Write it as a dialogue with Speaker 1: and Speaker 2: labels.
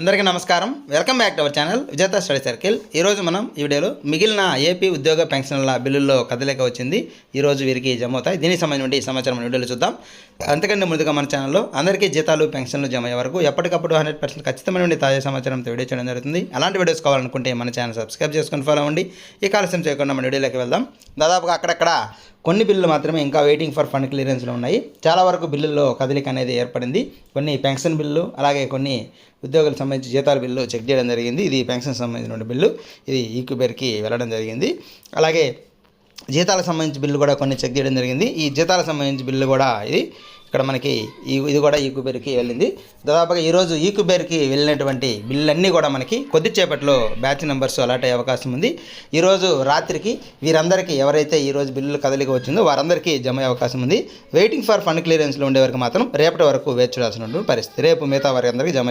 Speaker 1: అందరికీ నమస్కారం. Welcome back to our channel Vijetha study circle. ఈరోజు మనం ఈ వీడియోలో మిగిలిన ఏపీ ఉద్యోగ పెన్షన్ల బిల్లుల్లో కదలిక వచ్చింది. ఈరోజు వీరికి జమ అవుతాయి దీనికి సంబంధించి ఈ సమాచారం వీడియోలో చూద్దాం. అంతకంటే ముందుగా మన ఛానల్లో అందరికీ జీతాలు పెన్షన్లు జమ అయ్యే వరకు ఎప్పటికప్పుడు హండ్రెడ్ పర్సెంట్ ఖచ్చితమైన తాజా సమాచారంతో వీడియో చేయడం జరుగుతుంది. అలాంటి వీడియోస్ కావాలనుకుంటే మన ఛానల్ సబ్స్క్రైబ్ చేసుకొని ఫాలో అవ్వండి. ఈ కాలుష్యం చేయకుండా మన వీడియోలోకి వెళ్దాం. దాదాపుగా అక్కడక్కడ కొన్ని బిల్లులు మాత్రమే ఇంకా వెయిటింగ్ ఫర్ ఫండ్ క్లియరెన్స్లో ఉన్నాయి. చాలా వరకు బిల్లుల్లో కదలిక అనేది ఏర్పడింది. కొన్ని పెన్షన్ బిల్లు అలాగే కొన్ని ఉద్యోగులకు సంబంధించి జీతాల బిల్లు చెక్ చేయడం జరిగింది. ఇది పెన్షన్ సంబంధించిన బిల్లు. ఇది ఈక్యూబేర్కి వెళ్ళడం జరిగింది. అలాగే జీతాలకు సంబంధించి బిల్లు కూడా కొన్ని చెక్ చేయడం జరిగింది. ఈ జీతాలకు సంబంధించి బిల్లు కూడా ఇది ఇక్కడ మనకి ఈ ఇది కూడా ఈక్యుబేర్కి వెళ్ళింది. దాదాపుగా ఈరోజు ఈక్యుబేర్కి వెళ్ళినటువంటి బిల్లులన్నీ కూడా మనకి కొద్దిసేపట్లో బ్యాచ్ నెంబర్స్ అలాట్ అయ్యే అవకాశం ఉంది. ఈరోజు రాత్రికి వీరందరికీ ఎవరైతే ఈరోజు బిల్లులు కదలిక వచ్చిందో వారందరికీ జమ అయ్యే అవకాశం ఉంది. వెయిటింగ్ ఫర్ ఫండ్ క్లియరెన్స్లో ఉండే వరకు మాత్రం రేపటి వరకు వేచి చూడాల్సిన పరిస్థితి. రేపు మిగతా వారి అందరికీ జమ